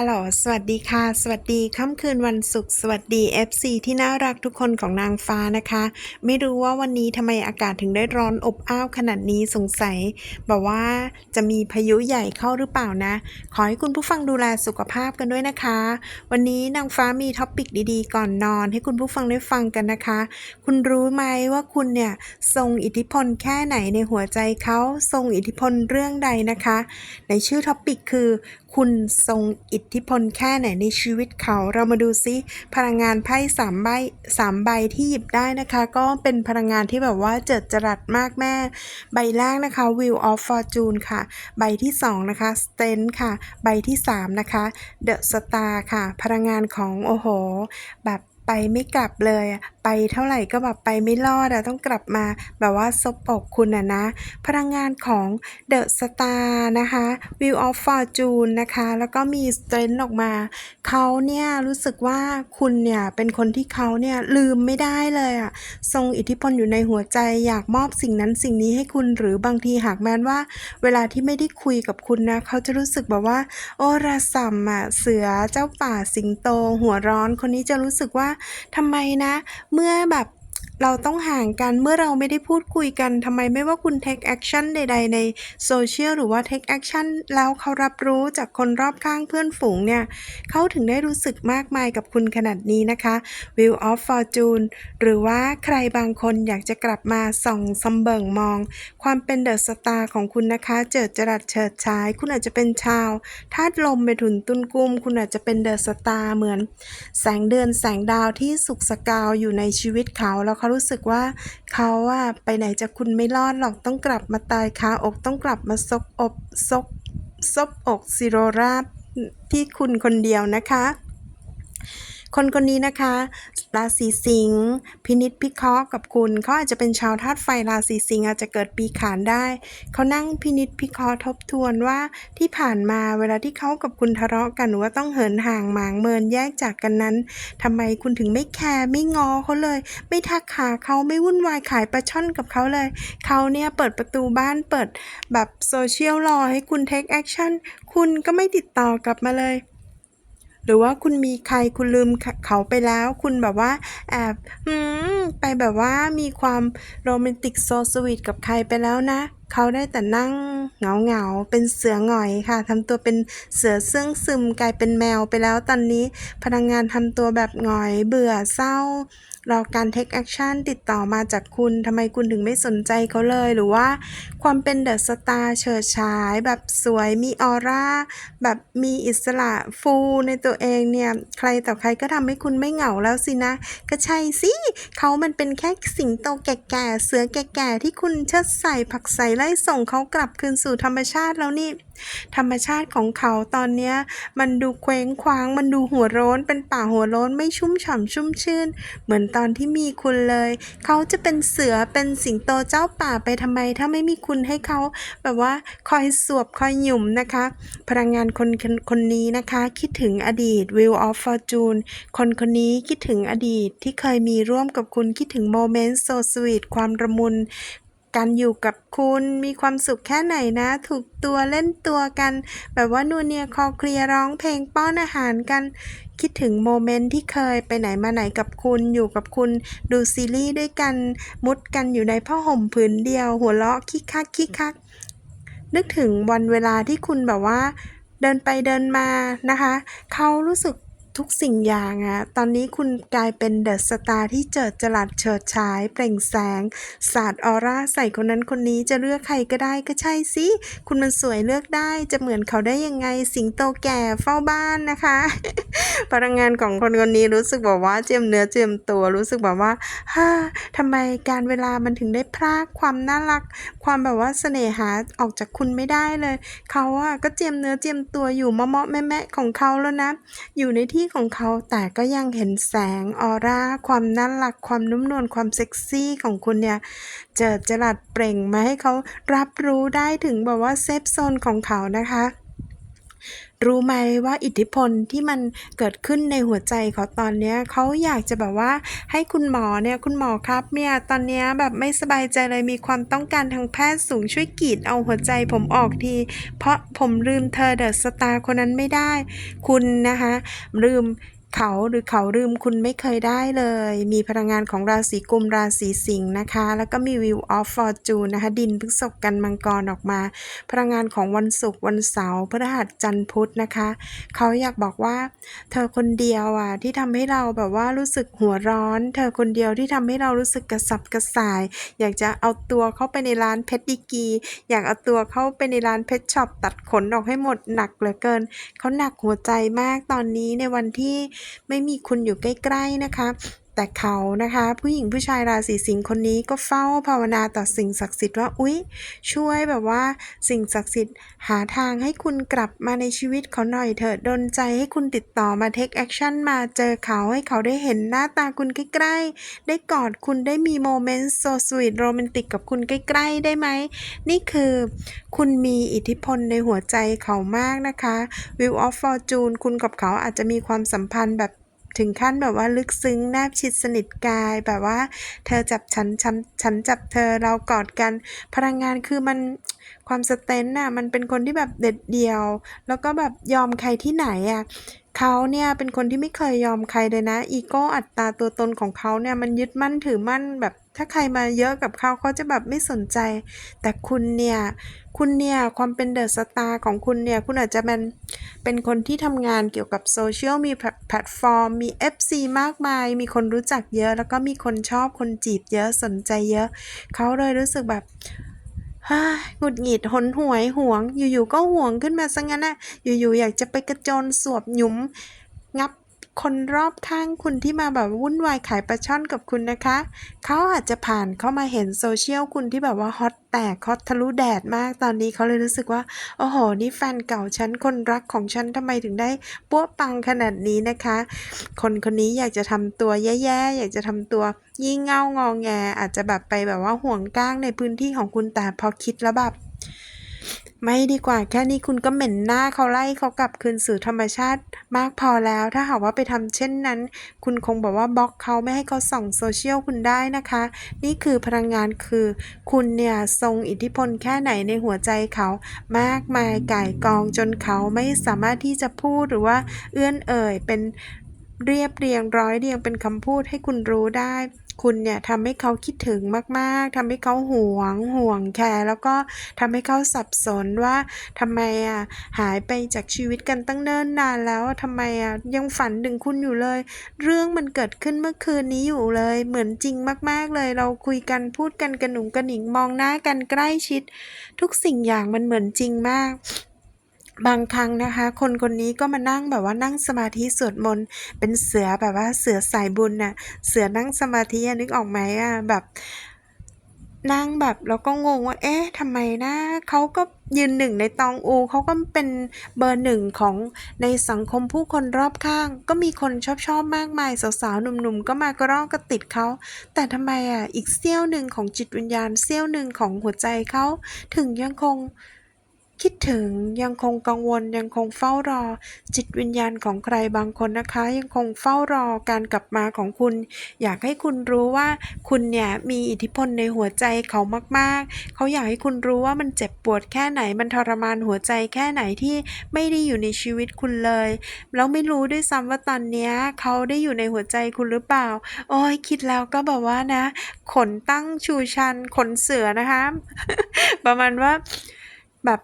ฮัลโหล สวัสดีค่ะ สวัสดี ค่ำคืนวันศุกร์ สวัสดี FC ที่น่ารักทุกคนของนางฟ้านะคะ ไม่รู้ว่าวันนี้ทำไมอากาศถึงได้ร้อนอบอ้าวขนาดนี้สงสัยแบบว่าจะมีพายุใหญ่เข้าหรือเปล่านะ ขอให้คุณผู้ฟังดูแลสุขภาพกันด้วยนะคะ วันนี้นางฟ้ามีท็อปิกดีๆ ก่อนนอน ให้คุณผู้ฟังได้ฟังกันนะคะ คุณรู้ไหมว่าคุณเนี่ยทรงอิทธิพลแค่ไหนในหัวใจเขาทรงอิทธิพลเรื่องใดนะคะ ในชื่อท็อปิกคือ คุณทรงอิทธิพลแค่ไหนในชีวิตเขา เรามาดูซิพลังงานไพ่สามใบสามใบที่หยิบได้นะคะ ก็เป็นพลังงานที่แบบว่าเจิดจรัสมากแม่ ใบแรกนะคะ Wheel of Fortune ค่ะ ใบที่สองนะคะ s t e n ค่ะ ใบที่สามนะคะ The Star ค่ะ พลังงานของโอ้โห แบบไปไม่กลับเลย ไปเท่าไหร่ก็แบบไปไม่รอดอะต้องกลับมาแบบว่าซบอกคุณอะนะ พลังงานของ The Star นะคะ Wheel of Fortune นะคะ แล้วก็มี Strength ออกมาเขาเนี่ยรู้สึกว่าคุณเนี่ยเป็นคนที่เขาเนี่ยลืมไม่ได้เลยอะทรงอิทธิพลอยู่ในหัวใจอยากมอบสิ่งนั้นสิ่งนี้ให้คุณหรือบางทีหากแม้นว่า เวลาที่ไม่ได้คุยกับคุณนะเขาจะรู้สึกแบบว่า โอ้ระส่ำอะเสือเจ้าป่าสิงโต หัวร้อนคนนี้จะรู้สึกว่าทำไมนะเมื่อแบบ เราต้องห่างกันเมื่อเราไม่ได้พูดคุยกันทำไมไม่ว่าคุณ take action ใด ๆ ในโซเชียลหรือว่า take action แล้วเขารับรู้จากคนรอบข้างเพื่อนฝูงเนี่ย เขาถึงได้รู้สึกมากมายกับคุณขนาดนี้นะคะ Wheel of Fortune หรือว่าใครบางคนอยากจะกลับมาส่องสำเบิงมอง ความเป็นเดอะสตาร์ของคุณนะคะ เจิดจรัสเฉิดฉาย คุณอาจจะเป็นชาวธาตุลมไปถุนตุนกุม คุณอาจจะเป็นเดอะสตาร์เหมือน แสงเดือนแสงดาวที่สุกสกาวอยู่ในชีวิตเขาแล้วเขารู้สึกว่าเขาอะไปไหนจะคุณไม่รอดหรอกต้องกลับมาตายคาอกต้องกลับมาซกอบซกซบอกซิโรราบที่คุณคนเดียวนะคะ คนคนนี้นะคะ ราศีสิงห์พินิษพิเคราะห์กับคุณเขาอาจจะเป็นชาวธาตุไฟราศีสิงห์อาจจะเกิดปีขานได้ เขานั่งพินิษพิเคราะห์ทบทวนว่าที่ผ่านมาเวลาที่เขากับคุณทะเลาะกันหรือว่าต้องเหินห่างหมางเมินแยกจากกันนั้นทำไมคุณถึงไม่แคร์ไม่งอเขาเลย ไม่ทักหาเขาไม่วุ่นวายขายปลาช่อนกับเขาเลยเขาเนี่ยเปิดประตูบ้านเปิดแบบโซเชียลรอให้คุณ take action คุณก็ไม่ติดต่อกลับมาเลย หรือว่าคุณมีใครคุณลืมเขาไปแล้ว คุณแบบว่าแอบไปแบบว่ามีความโรแมนติกโซสวีทกับใครไปแล้วนะเขาได้แต่นั่งเหงาเหงาเป็นเสือหงอยค่ะทำตัวเป็นเสือเสื่องซึมกลายเป็นแมวไปแล้วตอนนี้ พนักงงานทำตัวแบบหงอยเบื่อเศร้ารอการ take action ติดต่อมาจากคุณทำไมคุณถึงไม่สนใจเขาเลย หรือว่าความเป็นเดอะสตาร์เฉิดฉาย แบบสวยมีออร่า แบบมีอิสระฟูในตัวเองเนี่ย ใครต่อใครก็ทำให้คุณไม่เหงาแล้วสินะ ก็ใช่สิเขามันเป็นแค่สิงโตแก่ๆเสือแก่ๆที่คุณเชิดใส่ผักใส่ไล่ส่งเขากลับคืนสู่ธรรมชาติแล้วนี่ ธรรมชาติของเขาตอนเนี้ยมันดูเคว้งคว้าง มันดูหัวโร้นเป็นป่าหัวโร้นไม่ชุ่มฉ่ำชุ่มชื่น เหมือนตอนที่มีคุณเลย เขาจะเป็นเสือเป็นสิงโตเจ้าป่าไปทำไม ถ้าไม่มีคุณให้เขาแบบว่าคอยสวบคอยหยุ่มนะคะ พลังงานคนคนคนนี้นะคะ คิดถึงอดีต Wheel of Fortune คนคนนี้คิดถึงอดีตที่เคยมีร่วมกับคุณคิดถึงโมเมนต์โซสวีทความระมุน การอยู่กับคุณมีความสุขแค่ไหนนะ ถูกตัวเล่นตัวกัน แบบว่านูเนียคอเคลียร้องเพลงป้อนอาหารกัน คิดถึงโมเมนต์ที่เคยไปไหนมาไหนกับคุณอยู่กับคุณ ดูซีรีส์ด้วยกันมุดกันอยู่ในผ้าห่มผืนเดียว หัวเราะคิกคักคิกคัก นึกถึงวันเวลาที่คุณแบบว่า เดินไปเดินมานะคะ เขารู้สึก ทุกสิ่งอย่างอะตอนนี้คุณกลายเป็นเดอะสตาร์ที่เจิดจรัสเฉิดฉาย เปล่งแสง สาดออร่าใส่คนนั้นคนนี้จะเลือกใครก็ได้ก็ใช่สิ คุณมันสวยเลือกได้จะเหมือนเขาได้ยังไงสิงโตแก่เฝ้าบ้านนะคะ พลังงานของคนคนนี้รู้สึกแบบว่าเจียมเนื้อเจียมตัวรู้สึกแบบว่าฮ่าทำไมการเวลามันถึงได้พรากความน่ารัก ความแบบว่าเสน่หาออกจากคุณไม่ได้เลย เขาอะก็เจียมเนื้อเจียมตัวอยู่เมาะๆแม่ๆของเขาแล้วนะ อยู่ในที่ของเขาแต่ก็ยังเห็นแสงออร่า ความน่ารักความนุ่มนวลความเซ็กซี่ของคุณเนี่ย เจิดจรัดเปล่งมาให้เขารับรู้ได้ถึงแบบว่าเซฟโซนของเขานะคะ รู้ไหมว่าอิทธิพลที่มันเกิดขึ้นในหัวใจเขาตอนเนี้ยเขาอยากจะแบบว่าให้คุณหมอเนี่ยคุณหมอครับเนี่ยตอนเนี้ยแบบไม่สบายใจเลยมีความต้องการทางแพทย์สูงช่วยกรีดเอาหัวใจผมออกที เพราะผมลืมเธอเดอะสตาร์คนนั้นไม่ได้ คุณนะคะ ลืม เขาหรือเขาลืมคุณไม่เคยได้เลย มีพลังงานของราศีกุมราศีสิงห์นะคะ แล้วก็มีวิวออฟฟอร์จูนนะคะ ดินพฤษภกันมังกรออกมา พลังงานของวันศุกร์วันเสาร์พฤหัสจันทร์พุธนะคะ เขาอยากบอกว่า เธอคนเดียวอะที่ทำให้เราแบบว่ารู้สึกหัวร้อน เธอคนเดียวที่ทำให้เรารู้สึกกระสับกระส่าย อยากจะเอาตัวเข้าไปในร้านเพชรดีกีอยากเอาตัวเข้าไปในร้านเพชรช็อปตัดขนออกให้หมดหนักเหลือเกินเขาหนักหัวใจมากตอนนี้ในวันที่ไม่มีคุณอยู่ใกล้ๆนะคะ แต่เขานะคะ ผู้หญิงผู้ชายราศีสิงห์คนนี้ก็เฝ้าภาวนาต่อสิ่งศักดิ์สิทธิ์ว่าอุ๊ย ช่วยแบบว่า สิ่งศักดิ์สิทธิ์หาทางให้คุณกลับมาในชีวิตเขาหน่อยเถิดดนใจให้คุณติดต่อมาเทคแอคชั่นมาเจอเขาให้เขาได้เห็นหน้าตาคุณใกล้ๆ ได้กอดคุณได้มีโมเมนต์โซสวีทโรแมนติกกับคุณใกล้ๆ ได้ไหม นี่คือคุณมีอิทธิพลในหัวใจเขามากนะคะ Wheel of Fortune คุณกับเขาอาจจะมีความสัมพันธ์แบบ ถึงขั้นแบบว่าลึกซึ้งแนบชิดสนิทกายแบบว่า เธอจับฉันฉันฉันจับเธอเรากอดกัน พลังงานคือมันความสเตนน่ะมันเป็นคนที่แบบเด็ดเดียว แล้วก็แบบยอมใครที่ไหนอะเขาเนี่ยเป็นคนที่ไม่เคยยอมใครเลยนะ อีโก้อัตตาตัวตนของเขาเนี่ยมันยึดมั่นถือมั่นแบบ ถ้าใครมาเยอะกับเขาเขาจะแบบไม่สนใจ แต่คุณเนี่ยคุณเนี่ยความเป็นเดอะสตาร์ของคุณเนี่ย คุณอาจจะเป็นเป็นคนที่ทำงานเกี่ยวกับโซเชียลมีแพลตฟอร์ม มี FC มากมาย มีคนรู้จักเยอะ แล้วก็มีคนชอบคนจีบเยอะสนใจเยอะ เขาเลยรู้สึกแบบฮ่าหงุดหงิดหนหวยห่วง อยู่ๆก็ห่วงขึ้นมาซะงั้นนะอยู่ๆอยากจะไปกระโจนสวบหยุม งับ คนรอบข้างคุณที่มาแบบวุ่นวายขายปลาช่อนกับคุณนะคะ เขาอาจจะผ่านเข้ามาเห็นโซเชียลคุณที่แบบว่าฮอตแตกฮอตทะลุแดดมากตอนนี้เขาเลยรู้สึกว่า โอ้โห นี่แฟนเก่าฉัน คนรักของฉันทำไมถึงได้ปั้วปังขนาดนี้นะคะ คนคนนี้อยากจะทำตัวแย่ๆ อยากจะทำตัวยี่งเง่างองแง อาจจะแบบไปแบบว่าห่วงก้างในพื้นที่ของคุณแต่พอคิดแล้วแบบ ไม่ดีกว่าแค่นี้คุณก็เหม็นหน้าเขาไล่เขากลับคืนสู่ธรรมชาติมากพอแล้ว ถ้าหากว่าไปทำเช่นนั้น คุณคงบอกว่าบล็อกเขาไม่ให้เขาส่องโซเชียลคุณได้นะคะ นี่คือพลังงานคือ คุณเนี่ยทรงอิทธิพลแค่ไหนในหัวใจเขา มากมายก่ายกองจนเขาไม่สามารถที่จะพูดหรือว่าเอื้อนเอ่ยเป็นเรียบเรียงร้อยเรียงเป็นคำพูดให้คุณรู้ได้ คุณเนี่ยทำให้เขาคิดถึงมาก ๆทำให้เขาห่วงห่วงแคร์แล้วก็ทำให้เขาสับสนว่าทำไมอะหายไปจากชีวิตกันตั้งเนิ่นนานแล้วทำไมอะยังฝันถึงคุณอยู่เลย เรื่องมันเกิดขึ้นเมื่อคืนนี้อยู่เลย เหมือนจริงมาก ๆเลย เราคุยกันพูดกันกระหนุ่งกระหนิงมองหน้ากันใกล้ชิด ทุกสิ่งอย่างมันเหมือนจริงมาก บางครั้งนะคะ คนคนนี้ก็มานั่งแบบว่านั่งสมาธิสวดมนต์เป็นเสือแบบว่าเสือสายบุญน่ะเสือนั่งสมาธินึกออกไหมอะแบบนั่งแบบเราก็งงว่า เอ๊ะทำไมนะเขาก็ยืนหนึ่งในตองอูเขาก็เป็นเบอร์หนึ่งของในสังคมผู้คนรอบข้าง ก็มีคนชอบชอบมากมาย สาวๆหนุ่มๆก็มากระรอกกระติดเขาแต่ทำไมอะอีกเสี้ยวหนึ่งของจิตวิญญาณเสี้ยวหนึ่งของหัวใจเขาถึงยังคง คิดถึง ยังคงกังวล ยังคงเฝ้ารอ จิตวิญญาณของใครบางคนนะคะ ยังคงเฝ้ารอการกลับมาของคุณ อยากให้คุณรู้ว่าคุณเนี่ยมีอิทธิพลในหัวใจเขามาก ๆ เขาอยากให้คุณรู้ว่ามันเจ็บปวดแค่ไหน มันทรมานหัวใจแค่ไหนที่ไม่ได้อยู่ในชีวิตคุณเลย แล้วไม่รู้ด้วยซ้ำว่าตอนเนี้ยเขาได้อยู่ในหัวใจคุณหรือเปล่า โอ้ยคิดแล้วก็แบบว่านะ ขนตั้งชูชัน ขนเสือนะคะ ประมาณว่าแบบ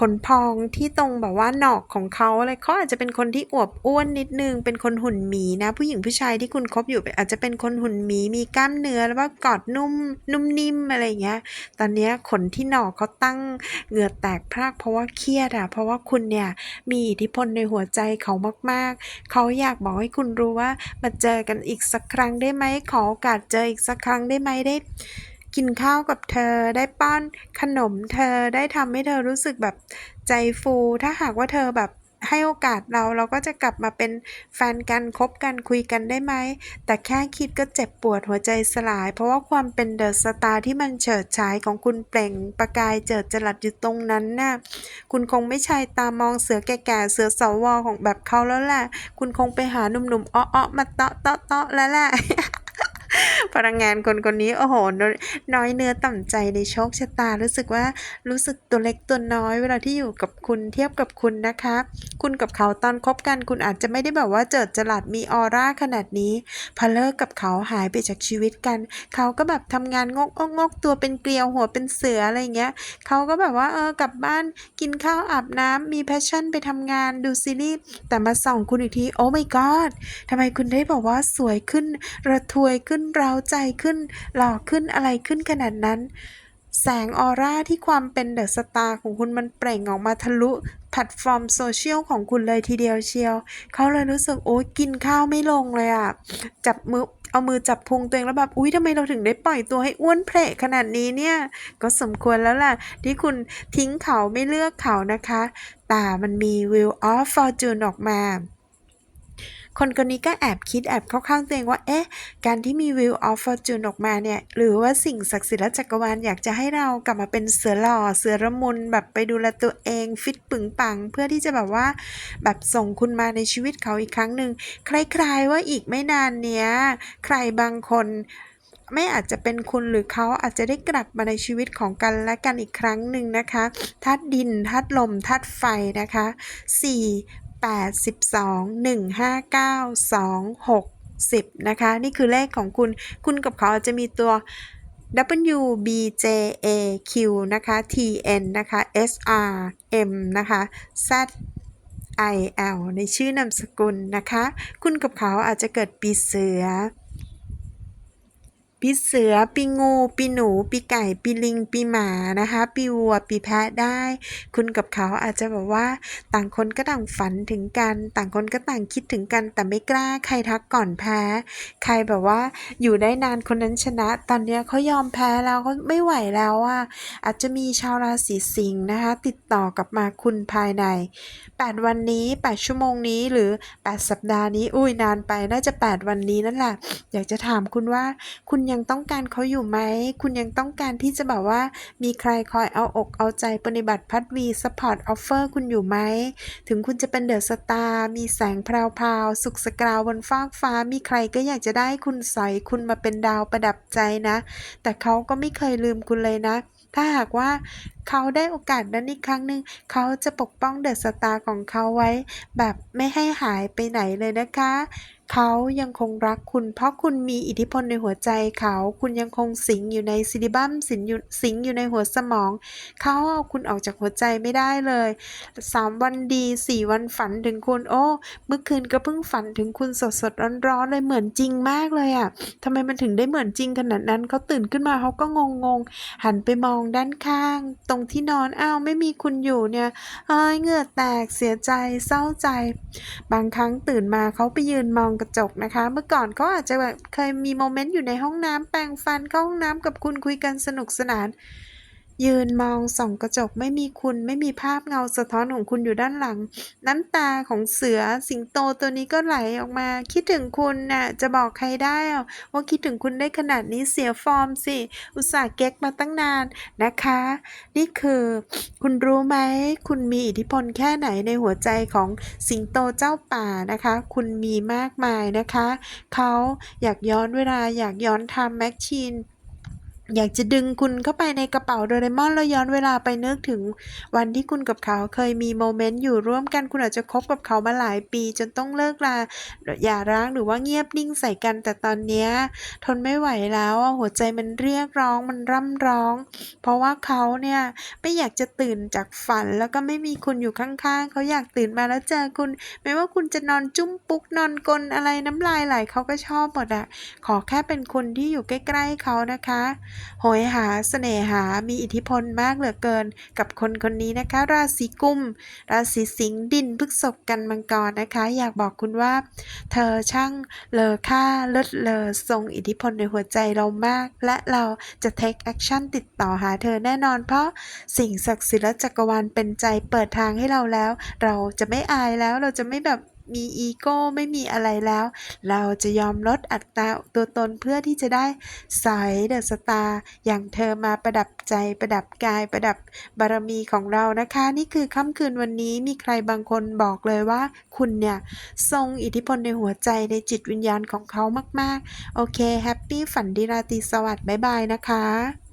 ขนพองที่ตรงแบบว่าหนอกของเขาอะไรเขาอาจจะเป็นคนที่อวบอ้วนนิดนึง เป็นคนหุ่นหมีนะ ผู้หญิงผู้ชายที่คุณคบอยู่อาจจะเป็นคนหุ่นหมีมีกล้ามเนื้อแล้วว่ากอดนุ่มนุ่มนิ่มอะไรเงี้ย ตอนเนี้ยขนที่หนอกเขาตั้งเหงื่อแตกพรากเพราะว่าเครียดอะเพราะว่าคุณเนี่ยมีอิทธิพลในหัวใจเขามากๆ เขาอยากบอกให้คุณรู้ว่ามาเจอกันอีกสักครั้งได้ไหมขอโอกาสเจออีกสักครั้งได้ไหมได้ กินข้าวกับเธอ ได้ป้อนขนมเธอ ได้ทำให้เธอรู้สึกแบบใจฟู ถ้าหากว่าเธอแบบให้โอกาสเราเราก็จะกลับมาเป็นแฟนกันคบกันคุยกันได้ไหม แต่แค่คิดก็เจ็บปวดหัวใจสลาย เพราะว่าความเป็นเดอะสตาร์ที่มันเฉิดฉายของคุณเปล่งประกายเจิดจรัสอยู่ตรงนั้นน่ะคุณคงไม่ใช่ตามองเสือแก่ๆเสือสวของแบบเขาแล้วแหละ คุณคงไปหาหนุ่มๆอ้อๆมาเตาะเตาะเตาะแล้วแหละ พนักงานคนคนนี้โอ้โหนน้อยเนื้อต่ำใจในโชคชะตา รู้สึกว่ารู้สึกตัวเล็กตัวน้อย เวลาที่อยู่กับคุณเทียบกับคุณนะคะ คุณกับเขาตอนคบกัน คุณอาจจะไม่ได้แบบว่าเจิดจรัสมีออร่าขนาดนี้พอเลิกกับเขาหายไปจากชีวิตกัน เขาก็แบบทำงานงกงกตัวเป็นเกลียวหัวเป็นเสืออะไรเงี้ยเขาก็แบบว่าเออกลับบ้านกินข้าวอาบน้ำมีแพชชั่นไปทำงานดูซีรีส์แต่มาส่องคุณอีกทีโอ้ my god ทำไมคุณได้บอกว่าสวยขึ้นระทวยขึ้นเราใจขึ้น หล่อขึ้นอะไรขึ้นขนาดนั้น แสงออร่าที่ความเป็นเดอะสตาร์ของคุณมันเปล่งออกมาทะลุแพลตฟอร์มโซเชียลของคุณเลยทีเดียวเชียว เขาเลยรู้สึกโอ๊ยกินข้าวไม่ลงเลยอะ จับมือเอามือจับพุงตัวเองแล้วแบบอุ๊ยทำไมเราถึงได้ปล่อยตัวให้อ้วนเพละขนาดนี้เนี่ย ก็สมควรแล้วล่ะ ที่คุณทิ้งเขาไม่เลือกเขานะคะ แต่มันมี Wheel of Fortune ออกมา คนคนนี้ก็แอบคิดแอบเข้าข้างตัวเองว่า เอ๊ะ การที่มี Wheel of Fortune ออกมาเนี่ย หรือว่าสิ่งศักดิ์สิทธิ์และจักรวาลอยากจะให้เรากลับมาเป็นเสือหล่อ เสือระมุนแบบไปดูแลตัวเอง ฟิตปึงปัง เพื่อที่จะแบบว่า แบบส่งคุณมาในชีวิตเขาอีกครั้งหนึ่งคล้ายๆว่าอีกไม่นานเนี้ย ใครบางคนไม่อาจจะเป็นคุณหรือเขาอาจจะได้กลับมาในชีวิตของกันและกันอีกครั้งหนึ่งนะคะธาตุดินธาตุลมธาตุไฟนะคะ 4 8 12 1 5 9 2 6 10 นะคะ นี่คือเลขของคุณ คุณกับเขาอาจจะมีตัว W B J A Q นะคะ T N นะคะ S R M นะคะ Z I L ในชื่อนามสกุลนะคะ คุณกับเขาอาจจะเกิดปีเสือ ปีเสือ ปีงู ปีหนู ปีไก่ ปีลิง ปีหมานะคะ ปีวัว ปีแพะได้ คุณกับเขาอาจจะแบบว่า ต่างคนก็ต่างฝันถึงกัน ต่างคนก็ต่างคิดถึงกัน แต่ไม่กล้าใครทักก่อนแพ้ ใครแบบว่าอยู่ได้นานคนนั้นชนะ ตอนเนี้ยเขายอมแพ้แล้วเขาไม่ไหวแล้วอะอาจจะมีชาวราศีสิงห์นะคะ ติดต่อกลับมาคุณภายใน 8 วันนี้ 8 ชั่วโมงนี้หรือ 8 สัปดาห์นี้ อุ้ยนานไปน่าจะ 8 วันนี้นั่นแหละอยากจะถามคุณว่าคุณยังต้องการเขาอยู่ไหม คุณยังต้องการที่จะแบบว่า มีใครคอยเอาอกเอาใจปฏิบัติพัดวีสปอร์ตออฟเฟอร์คุณอยู่ไหม ถึงคุณจะเป็นเดอะสตาร์มีแสงแพรวๆ สุขสกราวบนฟากฟ้า มีใครก็อยากจะได้คุณสอยคุณมาเป็นดาวประดับใจนะ แต่เขาก็ไม่เคยลืมคุณเลยนะ ถ้าหากว่าเขาได้โอกาสนั้นอีกครั้งหนึ่งเขาจะปกป้องเดอะสตาร์ของเขาไว้ แบบไม่ให้หายไปไหนเลยนะคะ เขายังคงรักคุณเพราะคุณมีอิทธิพลในหัวใจเขา คุณยังคงสิงอยู่ในซิลิบัมสิงอยู่สิงอยู่ในหัวสมอง เขาเอาคุณออกจากหัวใจไม่ได้เลยสามวันดีสี่วันฝันถึงคุณ โอ้ เมื่อคืนก็เพิ่งฝันถึงคุณสดสดร้อนร้อนๆเลยเหมือนจริงมากเลยอะ่ะทำไมมันถึงได้เหมือนจริงขนาดนั้นเขาตื่นขึ้นมาเขาก็งงงๆหันไปมองด้านข้าง ตรงที่นอนอ้าวไม่มีคุณอยู่เนี่ยเอ้ยเหงื่อแตกเสียใจเศร้าใจ บางครั้งตื่นมาเขาไปยืนมองกระจกนะคะ เมื่อก่อนเขาอาจจะแบบเคยมีโมเมนต์อยู่ในห้องน้ำแปรงฟันเข้าห้องน้ำกับคุณคุยกันสนุกสนาน ยืนมองส่องกระจกไม่มีคุณไม่มีภาพเงาสะท้อนของคุณอยู่ด้านหลัง น้ำตาของเสือสิงโตตัวนี้ก็ไหลออกมา คิดถึงคุณน่ะจะบอกใครได้ ว่าคิดถึงคุณได้ขนาดนี้เสียฟอร์มสิ อุตส่าห์เก๊กมาตั้งนานนะคะ นี่คือคุณรู้ไหม คุณมีอิทธิพลแค่ไหนในหัวใจของสิงโตเจ้าป่านะคะ คุณมีมากมายนะคะ เขาอยากย้อนเวลาอยากย้อนทม์แมชชีน อยากจะดึงคุณเข้าไปในกระเป๋าโดเรมอนแล้วย้อนเวลาไปนึกถึงวันที่คุณกับเขาเคยมีโมเมนต์อยู่ร่วมกันคุณอาจจะคบกับเขามาหลายปี จนต้องเลิกลาอย่าร้างหรือว่าเงียบนิ่งใส่กัน แต่ตอนนี้ทนไม่ไหวแล้วหัวใจมันเรียกร้องมันร่ำร้อง เพราะว่าเขาเนี่ยไม่อยากจะตื่นจากฝันแล้วก็ไม่มีคุณอยู่ข้างๆ เขาอยากตื่นมาแล้วเจอคุณ ไม่ว่าคุณจะนอนจุ้มปุ๊กนอนกลนอะไรน้ำลายไหลเขาก็ชอบหมดอะขอแค่เป็นคนที่อยู่ใกล้ ๆเขานะคะโหยหาเสน่หา มีอิทธิพลมากเหลือเกิน กับคนคนนี้นะคะ ราศีกุม ราศีสิงห์ดินพฤษภกันมังกรนะคะ อยากบอกคุณว่า เธอช่างเลอค่าเลิศเลอทรงอิทธิพลในหัวใจเรามาก และเราจะ take action ติดต่อหาเธอแน่นอน เพราะสิ่งศักดิ์สิทธิ์และจักรวาลเป็นใจเปิดทางให้เราแล้ว เราจะไม่อายแล้วเราจะไม่แบบ มีอีโก้ไม่มีอะไรแล้ว เราจะยอมลดอัตราตัวตนเพื่อที่จะได้สายเดอะสตาร์อย่างเธอมาประดับใจประดับกายประดับบารมีของเรานะคะ นี่คือค่ำคืนวันนี้มีใครบางคนบอกเลยว่า คุณเนี่ยทรงอิทธิพลในหัวใจในจิตวิญญาณของเขามาก ๆ โอเคแฮปปี้ฝันดีราตรีสวัสดิ์บ๊ายบายนะคะ